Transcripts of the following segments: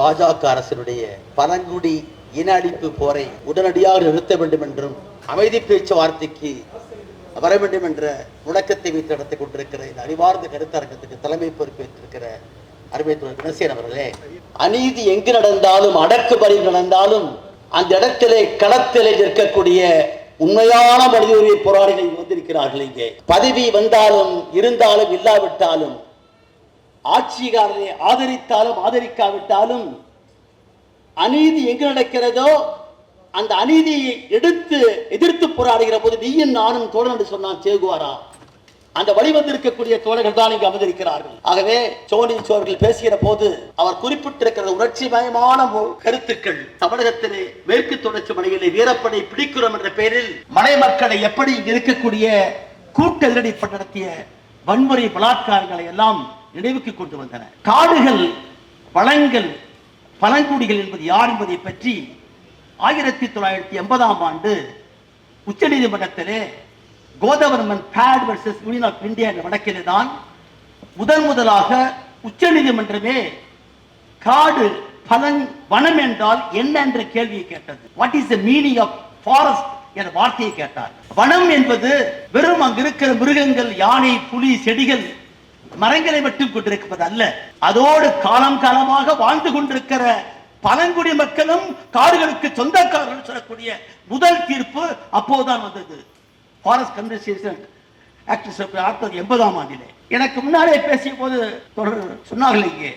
பாஜக அரசினுடைய பழங்குடி இன அழிப்பு போரை உடனடியாக நிறுத்த வேண்டும் என்றும் அமைதி பேச்சுவார்த்தைக்கு வர வேண்டும் என்ற முழக்கத்தை வைத்து நடத்தி கொண்டிருக்கிற இந்த அறிவார்ந்த கருத்தரங்கத்துக்கு தலைமை பொறுப்பேற்றிருக்கிற அருமை தோழர் குணசேகரன் அவர்களே அநீதி எங்கு நடந்தாலும் அடக்குமுறை நடந்தாலும் அந்த இடத்திலே களத்திலே நிற்கக்கூடிய உண்மையான மனித உரிமை போராளிகள் வந்திருக்கிறார்கள் இங்கே. பதவி வந்தாலும் இருந்தாலும் இல்லாவிட்டாலும் ஆட்சிகாரரை ஆதரித்தாலும் ஆதரிக்காவிட்டாலும் அநீதி எங்கு நடக்கிறதோ அந்த அநீதியை எடுத்து எதிர்த்து போராடுகிற போது நீயும் நானும் தோழன் என்று சொன்னான் சேகுவாரா. அந்த வழிவந்திருக்கக்கூடிய தோழர்கள் தான் இங்கு அமர்ந்திருக்கிறார்கள். ஆகவே சோனி சோர்கள் பேசுகிற போது அவர் குறிப்பிட்டிருக்கிற உணர்ச்சி மயமான கருத்துக்கள் தமிழகத்திலே மேற்கு தொடர்ச்சி மலையிலே வீரப்படை பிடிக்கிறோம் என்ற பெயரில் மலை மக்களை எப்படி இங்கு இருக்கக்கூடிய கூட்ட எதிரடி நடத்திய வன்முறை பலாத்காரங்களை எல்லாம் நினைவுக்கு கொண்டு வந்தன. காடுகள் வளங்கள் பழங்குடிகள் என்பது யார் என்பதை பற்றி ஆயிரத்தி தொள்ளாயிரத்தி எண்பதாம் ஆண்டு உச்சநீதிமன்றத்திலே Godavarman Pad versus union of India என்ற வழக்கிலே தான் முதன் முதலாக உச்சநீதிமன்றமே காடு பலன் வனம் என்றால் என்ன என்ற கேள்வியை கேட்டது. What is the meaning of forest என்ற வார்த்தையை கேட்டார். வனம் என்பது வெறும் அங்கு இருக்கிற மிருகங்கள் யானை புலி செடிகள் மரங்களை மட்டும் கொண்டிருப்பது அல்ல. அதோடு காலம் காலமாக வாழ்ந்து கொண்டிருக்கிற பழங்குடி மக்களும் காடுகளுக்கு சொந்தக்காரர்கள் சொல்லக்கூடிய முதல் தீர்ப்பு அப்போதுதான் வந்தது. ஃபாரஸ்ட் கன்வர்சேஷன் ஆயிரத்தி எண்பதாம் ஆண்டிலே. எனக்கு முன்னாலே பேசிய போது தொடர் சொன்னார்கள் இங்கே.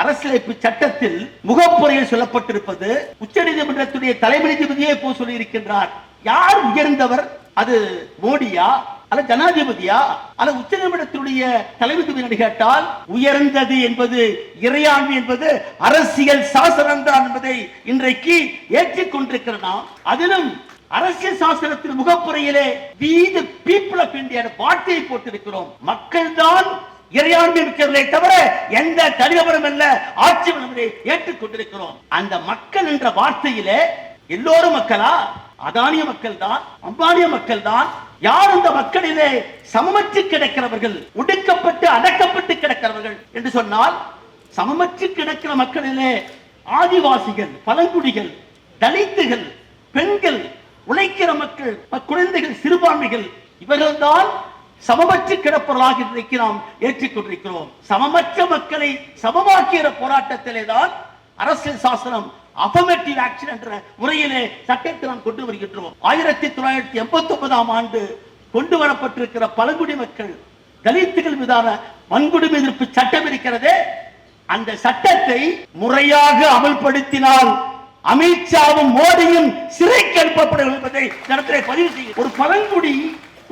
அரசியலமைப்பு சட்டத்தில் முகப்புறையில் சொல்லப்பட்டிருப்பது உச்ச நீதிமன்றத்துடைய தலைமை நீதிபதியே போ சொல்லியிருக்கின்றார். யார் உயர்ந்தவர்? அது மோடியா? அல்ல ஜனாதிபதியா? அல்ல உச்சநீதிமன்றத்தினுடைய தலைமை கேட்டால் உயர்ந்தது என்பது இறையாண்மை என்பது அரசியல் சாசனம் தான் என்பதை இன்றைக்கு ஏற்றுக்கொண்டிருக்கிற நாம் அதிலும் அரசியல் சாசனத்தின் முகப்புறையிலே we the people people of வார்த்தையை போட்டிருக்கிறோம். மக்கள் தான் இறையாண்மை மிக்கவர்களே தவிர எந்த தனிநபரும் அல்ல ஆட்சி ஏற்றுக்கொண்டிருக்கிறோம். அந்த மக்கள் என்ற வார்த்தையிலே எல்லோரும் மக்களா? அதானிய மக்கள் தான் அம்பானிய மக்கள் தான் யார் அந்த மக்களிலே சமமற்று கிடக்கிறவர்கள் ஒடுக்கப்பட்டு அடக்கப்பட்டு கிடக்கிறவர்கள் என்று சொன்னால் சமமற்று கிடக்கிற மக்களிலே ஆதிவாசிகள் பழங்குடிகள் தலித்துகள் பெண்கள் உழைக்கிற மக்கள் குழந்தைகள் சிறுபான்மைகள் இவர்கள்தான் சமமற்று கிடப்பவர்களாக இன்றைக்கு நாம் ஏற்றிக்கொண்டிருக்கிறோம் சமமற்ற மக்களை சமமாக்கிற போராட்டத்திலே தான் அரசியல் சாசனம் அபமேட்டிவ் ஆக்ஷன் என்ற முறையிலே சட்டத்தை நாம் கொண்டு வருகின்றோம். ஆயிரத்தி தொள்ளாயிரத்தி எண்பத்தி ஒன்பதாம் ஆண்டு கொண்டு வரப்பட்டிருக்கிற பழங்குடி மக்கள் தலித்துகள் மீதான வன்கொடுமை எதிர்ப்பு சட்டம் இருக்கிறது அந்த சட்டத்தை முறையாக அமல்படுத்தினால் அமித்ஷாவும் மோடியும் சிறைக்கு அனுப்பப்படும் என்பதை நடத்திலே பதிவு செய்யும். ஒரு பழங்குடி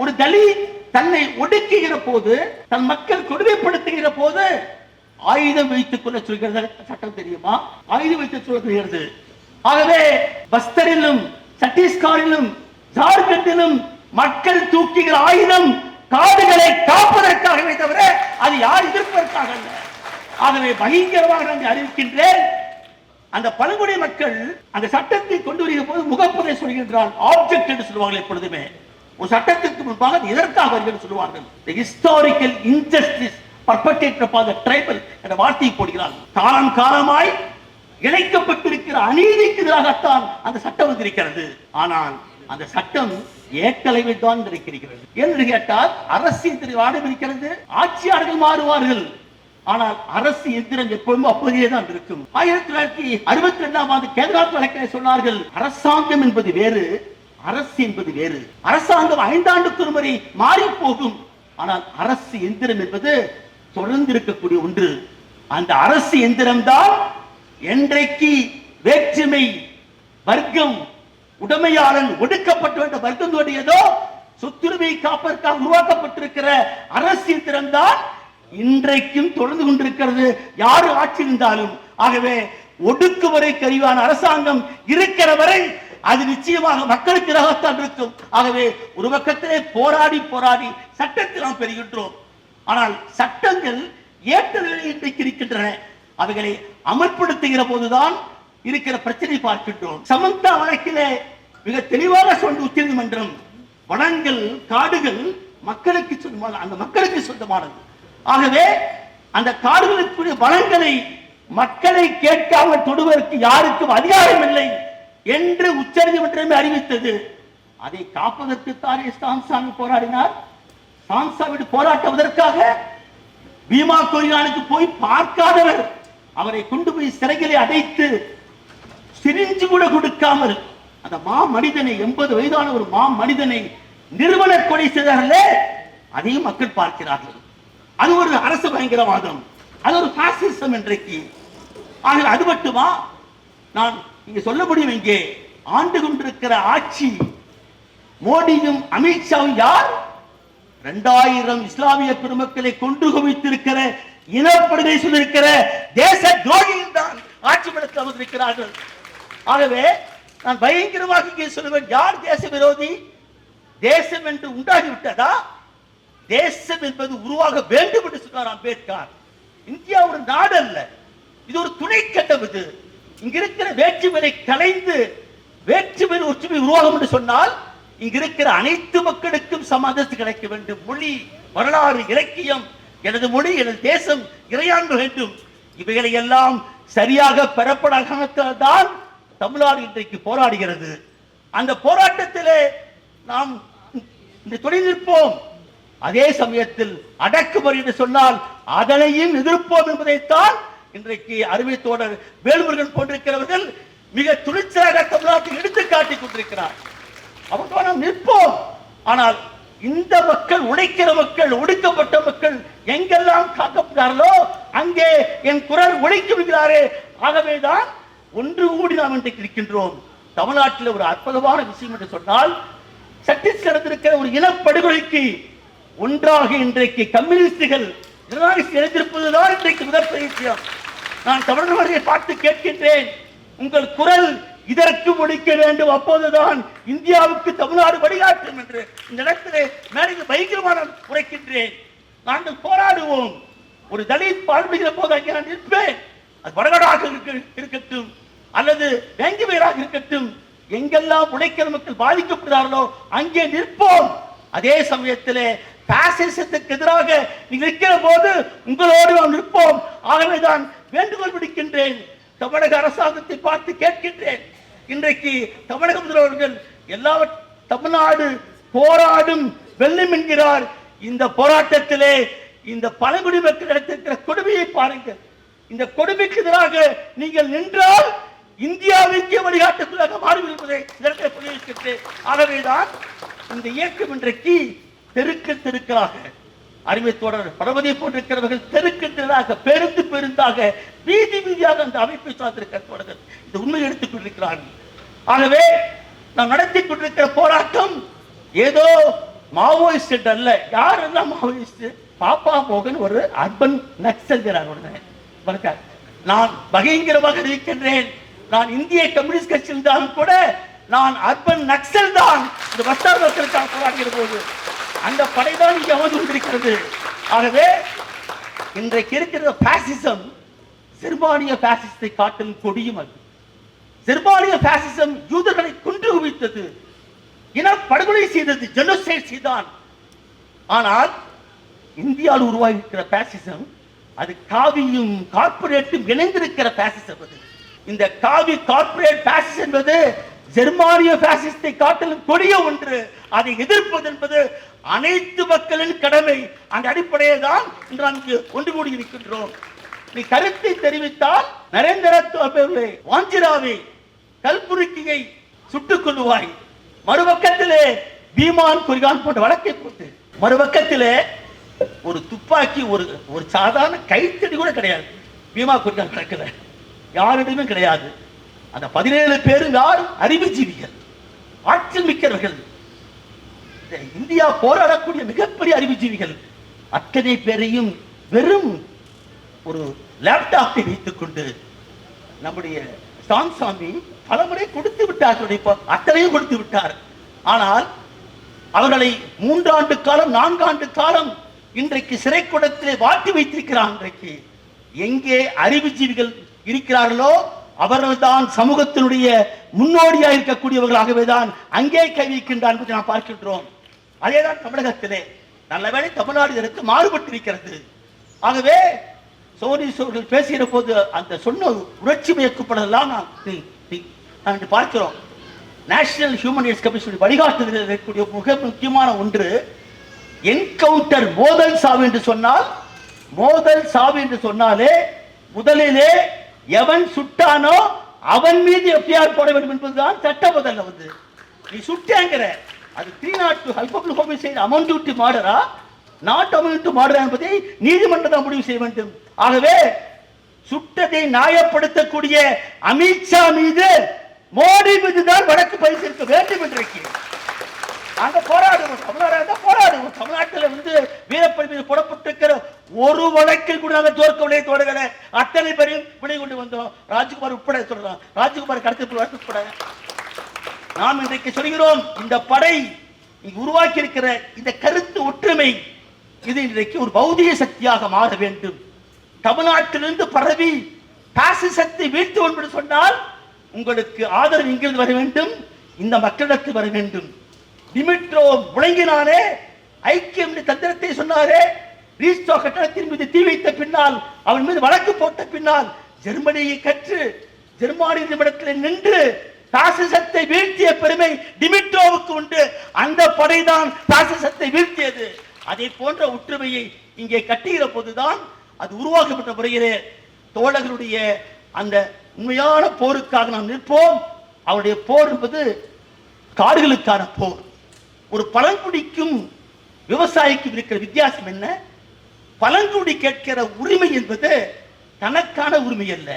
ஒரு தலித் தன்னை ஒடுக்குகிற போது தன் மக்கள் கொடுமைப்படுத்துகிற போது ஆயுதம் வைத்துக் கொள்ள சொல்கிறது சட்டம் தெரியுமா? ஆயுதம் வைத்து சொல்கிறது ஆகவே பஸ்தரிலும் சத்தீஸ்கரிலும் ஜார்க்கண்டிலும் மக்கள் தூக்கிகள் ஆயுதம் காடுகளை காப்பதற்காகவே தவிர அது யார் எதிர்ப்பதற்காக அல்ல. ஆகவே பயங்கரமாக நான் அறிவிக்கின்றேன். அந்த பழங்குடி மக்கள் அந்த சட்டத்தை கொண்டு வருகிற போது முகப்புரை சொல்கின்றான். ஆப்ஜெக்ட் என்று சொல்லுவார்கள் எப்பொழுதுமே. ஒரு சட்டத்திற்கு முன்பாக எதற்காக வருகிறது சொல்லுவார்கள். Historical injustice perpetrated upon the tribal என்ற வார்த்தையை காலம் காலமாய் இணைக்கப்பட்டிருக்கிற அநீதிக்கு எதிராகத்தான் அந்த சட்டம் வந்திருக்கிறது. ஆனால் அந்த சட்டம் ஏற்றளவில் தான் இருக்கிறது. என்று கேட்டால் அரசின் ஆடும் இருக்கிறது ஆட்சியாளர்கள் மாறுவார்கள். ஆனால் அரசு எந்திரம் எப்பொழுதும் அப்போதே தான் இருக்கும். ஆயிரத்தி தொள்ளாயிரத்தி அறுபத்தி ரெண்டாம் ஆண்டு கேந்திராத் வழக்கிலே சொன்னார்கள் அரசாங்கம் என்பது வேறு அரசு என்பது வேறு. அரசாங்கம் ஐந்தாண்டுக்கு ஒரு முறை மாறி போகும் ஆனால் அரசு எந்திரம் என்பது தொடர்ந்து இருக்கக்கூடிய ஒன்று. அந்த அரசு எந்திரம்தான் என்றைக்கு வேற்றுமை வர்க்கம் உடைமையாளன் ஒடுக்கப்பட்டு வந்த வர்க்கம் தோடியதோ சொத்துரிமை காப்பதற்காக உருவாக்கப்பட்டிருக்கிற அரசியல் திறன்தான் இன்றைக்கும் தொடர்ந்து கொண்டிருக்கிறது. யாரு ஆட்சி இருந்தாலும். ஆகவே ஒடுக்குமுறை கருவான அரசாங்கம் இருக்கிற வரை அது நிச்சயமாக மக்களுக்கு இருக்கும். ஆகவே ஒரு பக்கத்திலே போராடி போராடி சட்டத்தில் நாம் பெறுகின்றோம். ஆனால் சட்டங்கள் ஏற்ற நிலையில் இன்றைக்கு இருக்கின்றன. அவைகளை அமல்படுத்துகிற போதுதான் இருக்கிற பிரச்சனை பார்க்கின்றோம். சமந்தா வழக்கிலே மிக தெளிவாக சொன்ன உச்சநீதிமன்றம் வனங்கள் காடுகள் மக்களுக்கு சொந்தமான அந்த மக்களுக்கு சொந்தமானது. ஆகவே அந்த காடுகளுக்குரிய வளங்களை மக்களை கேட்காமல் தொடுவதற்கு யாருக்கும் அதிகாரம் இல்லை என்று உச்சநீதிமன்றமே அறிவித்தது. அதை காப்பதற்குத்தானே சாமி போராடினார். சாம்சாமி போராட்டுவதற்காக பீமா கொரியானுக்கு போய் பார்க்காதவர் அவரை கொண்டு போய் சிறைகளை அடைத்து சிரிஞ்சு கூட கொடுக்காமல் அந்த மா மனிதனை எண்பது வயதான ஒரு மா மனிதனை நிறுவன கொலை செய்தார்களே அதையும் மக்கள் பார்க்கிறார்கள். அது ஒரு அரசு பயங்கரவாதம் அது ஒரு பாசிசம் இன்றைக்கு. ஆகவே அது மட்டுமா? நான் இங்க சொல்ல முடியும் இங்கே ஆண்டு கொண்டிருக்கிற ஆட்சி மோடியும் அமித்ஷாவும் யார்? இரண்டாயிரம் இஸ்லாமிய பெருமக்களை கொண்டு குவித்திருக்கிற இனப்படுகை இருக்கிற தேச துரோகிகள் தான் ஆட்சி படத்தில் அமர்ந்திருக்கிறார்கள். ஆகவே நான் பயங்கரமாக இங்கே சொல்லுவேன் யார் தேச விரோதி? தேசம் என்று உண்டாகிவிட்டதா? தேசம் என்பது உருவாக வேண்டும் என்று சொன்னார் அம்பேத்கர். இந்தியா ஒரு நாடு அல்ல இது ஒரு துணை கட்டம் இது. இங்க இருக்கிற வேற்றுமையை கலைந்து வேற்றுமை ஒற்றுமை உருவாகும் என்று சொன்னால் இங்கு இருக்கிற அனைத்து மக்களுக்கும் சமாதத்து கிடைக்க வேண்டும். மொழி வரலாறு இலக்கியம் எனது மொழி எனது தேசம் இறையாண்மை வேண்டும். இவைகளை எல்லாம் சரியாக பெறப்படாதான் தமிழ்நாடு இன்றைக்கு போராடுகிறது. அந்த போராட்டத்திலே நாம் இந்த நிற்போம் அதே சமயத்தில் அடக்குமுறை என்று சொன்னால் அதனையும் எதிர்ப்போம் என்பதைத்தான் இன்றைக்கு அருமை தோழர் வேல்முருகன் போன்றிருக்கிறவர்கள் மிக துணிச்சலாக தமிழ்நாட்டில் எடுத்து காட்டிக் கொண்டிருக்கிறார். அவங்க நாம் நிற்போம். ஆனால் இந்த மக்கள் உழைக்கிற மக்கள் ஒடுக்கப்பட்ட மக்கள் எங்கெல்லாம் காக்கப்படுகிறார்களோ அங்கே என் குரல் ஒழிக்கும் ஆகவே ஆகவேதான் ஒன்று கூடி நாம் இன்றைக்கு இருக்கின்றோம். தமிழ்நாட்டில் ஒரு அற்புதமான விஷயம் என்று சொன்னால் சட்டீஸ்கர் இருக்கிற ஒரு இனப்படுகொலைக்கு ஒன்றாக இன்றைக்கு கம்யூனிஸ்டுகள் எழுந்திருப்பதுதான் இன்றைக்கு முதற்பெரிய விஷயம். நான் தமிழர்களை பார்த்து கேட்கின்றேன். உங்கள் குரல் இதற்கு முடிக்க வேண்டும். அப்போதுதான் இந்தியாவுக்கு தமிழ்நாடு வழிகாட்டும் என்று இந்த இடத்திலே மேடையில் பயங்கரமான உரைக்கின்றேன். நாங்கள் போராடுவோம். ஒரு தலித் பால்மிகிற போது அங்கே நான் நிற்பேன். அது வடகடாக இருக்க- இருக்கட்டும். அல்லது வேங்கிவேராக இருக்கட்டும். எங்கெல்லாம் உழைக்கிற மக்கள் பாதிக்கப்படுகிறார்களோ அங்கே நிற்போம். அதே சமயத்திலே பாசிசத்துக்கு எதிராக நீங்கள் நிற்கிற போது உங்களோடு நாம் நிற்போம். ஆகவேதான் வேண்டுகோள் விடுக்கின்றேன். தமிழக அரசாங்கத்தை பார்த்து கேட்கின்றேன். இன்றைக்கு தமிழக முதல்வர்கள் எல்லா தமிழ்நாடு போராடும் வெல்லும் என்கிறார். இந்த போராட்டத்திலே இந்த பழங்குடி மக்கள் நடத்திருக்கிற கொடுமையை பாருங்கள். இந்த கொடுமைக்கு எதிராக நீங்கள் நின்றால் இந்தியாவிற்கே வழிகாட்டுக்குள்ளாக மாறும் என்பதை இதற்கு புரிவிக்கின்றேன். ஆகவேதான் இந்த இயக்கம் இன்றைக்கு தெருக்கு தெருக்களாக அருமை பரவதை பரவதியை போன்றிருக்கிறவர்கள் தெருக்கு தெருவாக பெருந்து பெருந்தாக வீதி வீதியாக அந்த அமைப்பை சார்ந்திருக்கிற தோழர்கள். இந்த உண்மையை எடுத்துக் கொண்டிருக்கிறார்கள். ஆகவே நாம் நடத்தி கொண்டிருக்கிற போராட்டம் ஏதோ மாவோயிஸ்ட் அல்ல. யாரெல்லாம் மாவோயிஸ்ட்? பாப்பா மோகன் ஒரு அர்பன் நக்சல்கிறார் உடனே வணக்கம். நான் பயங்கரமாக இருக்கின்றேன் நான் இந்திய கம்யூனிஸ்ட் கட்சியில் இருந்தாலும் கூட நான் அர்பன் நக்சல் தான் இந்த பஸ்தார் மக்களுக்காக போராடுகிற போது. அந்த படைதான் இங்கே அமர்ந்து கொண்டிருக்கிறது ஆகவே இன்றைக்கு இருக்கிற பாசிசம் சிறுபானிய பாசிசத்தை காட்டிலும் கொடியும் அது. சிறுபானிய பாசிசம் யூதர்களை குன்று குவித்தது. இன படுகொலை செய்தது ஜெனோசைட் செய்தான். ஆனால் இந்தியாவில் உருவாகி இருக்கிற பாசிசம் அது காவியும் கார்ப்பரேட்டும் இணைந்திருக்கிற பாசிசம் அது. இந்த காவி கார்ப்பரேட் பாசிசம் என்பது ஜெர்மானிய பாசிசத்தை காட்டிலும் கொடிய ஒன்று. அதை எதிர்ப்பது என்பது அனைத்து மக்களின் கடமை அந்த அடிப்படையில் தான் இன்று நாம் ஒன்று கூடி இருக்கின்றோம். நீ கருத்தை தெரிவித்தால் நரேந்திர வாஞ்சிராவை கல்புருக்கியை சுட்டுக் கொள்ளுவாய் மறுபக்கத்திலே பீமான் குறிகான் போன்ற வழக்கை போட்டு மறுபக்கத்திலே ஒரு துப்பாக்கி ஒரு ஒரு சாதாரண கைத்தடி கூட கிடையாது. பீமா குறிகான் கிடக்கல. யாரிடமே கிடையாது. அந்த பதினேழு பேரும் யார் அறிவுஜீவிகள் ஆற்றல் மிக்கவர்கள். இந்தியா போராடக்கூடிய மிகப்பெரிய அறிவுஜீவிகள் அத்தனை பேரையும் வெறும் ஒரு லேப்டாப்பை வைத்துக் கொண்டு நம்முடைய சாம்சாமி பலமுறை கொடுத்து விட்டார் அத்தனையும் கொடுத்து விட்டார். ஆனால் அவர்களை மூன்றாண்டு காலம் நான்காண்டு காலம் இன்றைக்கு சிறைக்கூடத்திலே வாட்டி வைத்திருக்கிறார் இன்றைக்கு. எங்கே அறிவுஜீவிகள் இருக்கிறார்களோ அவர்கள் தான் சமூகத்தினுடைய முன்னோடியாக இருக்கக்கூடியவர்களாகவே தான் அங்கே கைவிக்கின்றான் என்பதை நாம் பார்க்கின்றோம். அதேதான் தமிழகத்திலே நல்லவேளை தமிழ்நாடு இதற்கு மாறுபட்டிருக்கிறது. ஆகவே சோனிஸ் பேசுகிற போது அந்த சொன்ன உணர்ச்சி மயக்கப்படலாம் நான் இன்று பார்க்கிறோம். நேஷனல் ஹியூமன் ரைட்ஸ் கமிஷன் வழிகாட்டுதலில் இருக்கக்கூடிய மிக முக்கியமான ஒன்று என்கவுண்டர் மோதல் சாவு என்று சொன்னால் மோதல் சாவு என்று சொன்னாலே முதலிலே எவன் சுட்டானோ அவன் மீது எஃப்ஐஆர் போட வேண்டும் என்பதுதான் சட்ட முதல்ல வந்து. நீ சுட்டேங்கிற. அது three not two culpable homicide amount to மாடரா? Not amount to மாடரா என்பதை நீதிமன்றம் தான் முடிவு செய்ய வேண்டும். ஆகவே சுட்டதை நியாயப்படுத்தக்கூடிய அமித்ஷா மீது மோடி மீது தான் வழக்கு பதிவு இருக்க வேண்டும் என்றைக்கு நாங்க போராடுவோம். தமிழ்நாடு போராடுவோம். தமிழ்நாட்டில் வந்து வீரப்பன் மீது போடப்பட்டிருக்கிற ஒரு வழக்கில் கூட நாங்கள் தோற்கவில்லை தோடுகளை அத்தனை பேரையும் விடை கொண்டு வந்தோம். ராஜ்குமார் உட்பட சொல்றோம் ராஜ்குமார் கடத்தி வழக்கு உட்பட. நாம் இன்றைக்கு சொல்கிறோம் இந்த படை உருவாக்கி இருக்கிற இந்த கருத்து ஒற்றுமை இது இன்றைக்கு ஒரு பௌதிக சக்தியாக மாற வேண்டும். தமிழ்நாட்டிலிருந்து பரவி பாசிசத்தை வீழ்த்துவோம் என்று சொன்னால் உங்களுக்கு ஆதரவு இங்கிருந்து வர வேண்டும்? இந்த மக்களிடத்தில் வர வேண்டும். டிமிட்ரோ முழங்கினானே ஐக்கியம் தந்திரத்தை சொன்னாரே ரீஸ்டோ கட்டணத்தின் மீது தீ வைத்த பின்னால் அவன் மீது வழக்கு போட்ட பின்னால் ஜெர்மனியை கற்று ஜெர்மானிய நிமிடத்தில் நின்று பாசிசத்தை வீழ்த்திய பெருமை டிமிட்ரோவுக்கு உண்டு. அந்த படைதான் பாசிசத்தை வீழ்த்தியது. அதை போன்ற ஒற்றுமையை இங்கே கட்டுகிற போதுதான் அது உருவாக்கப்பட்ட முறையிலே தோழர்களுடைய அந்த உண்மையான போருக்காக நாம் நிற்போம். அவருடைய போர் என்பது காடுகளுக்கான போர். ஒரு பழங்குடிக்கும் விவசாயிக்கும் இருக்கிற வித்தியாசம் என்ன? பழங்குடி கேட்கிற உரிமை என்பது தனக்கான உரிமை அல்ல.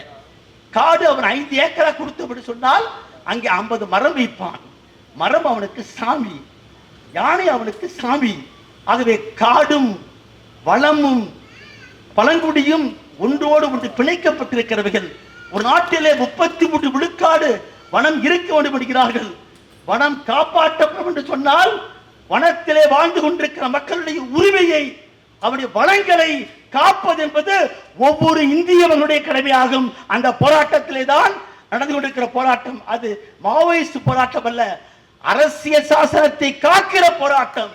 காடு அவன் ஐந்து ஏக்கரா கொடுத்தபடி சொன்னால் அங்கே ஐம்பது மரம் வைப்பான் மரம் அவனுக்கு சாமி. யானை அவனுக்கு சாமி. ஆகவே காடும் வளமும் பழங்குடியும் ஒன்றோடு ஒன்று பிணைக்கப்பட்டிருக்கிறவர்கள் ஒரு நாட்டிலே முப்பத்தி மூன்று விழுக்காடு வனம் இருக்க வேண்டும் என்கிறார்கள். வனம் காப்பாற்றப்படும் என்று சொன்னால் வனத்திலே வாழ்ந்து கொண்டிருக்கிற மக்களுடைய உரிமையை அவருடைய வளங்களை காப்பது என்பது ஒவ்வொரு இந்தியவனுடைய கடமையாகும். அந்த போராட்டத்திலே தான் நடந்து கொண்டிருக்கிற போராட்டம் அது மாவோயிஸ்ட் போராட்டம் அல்ல. அரசியல் சாசனத்தை காக்கிற போராட்டம்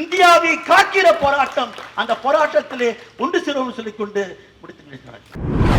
இந்தியாவை காக்கிற போராட்டம். அந்த போராட்டத்திலே ஒன்று சேருவோம் சொல்லிக்கொண்டு முடித்து நிற்கிறார்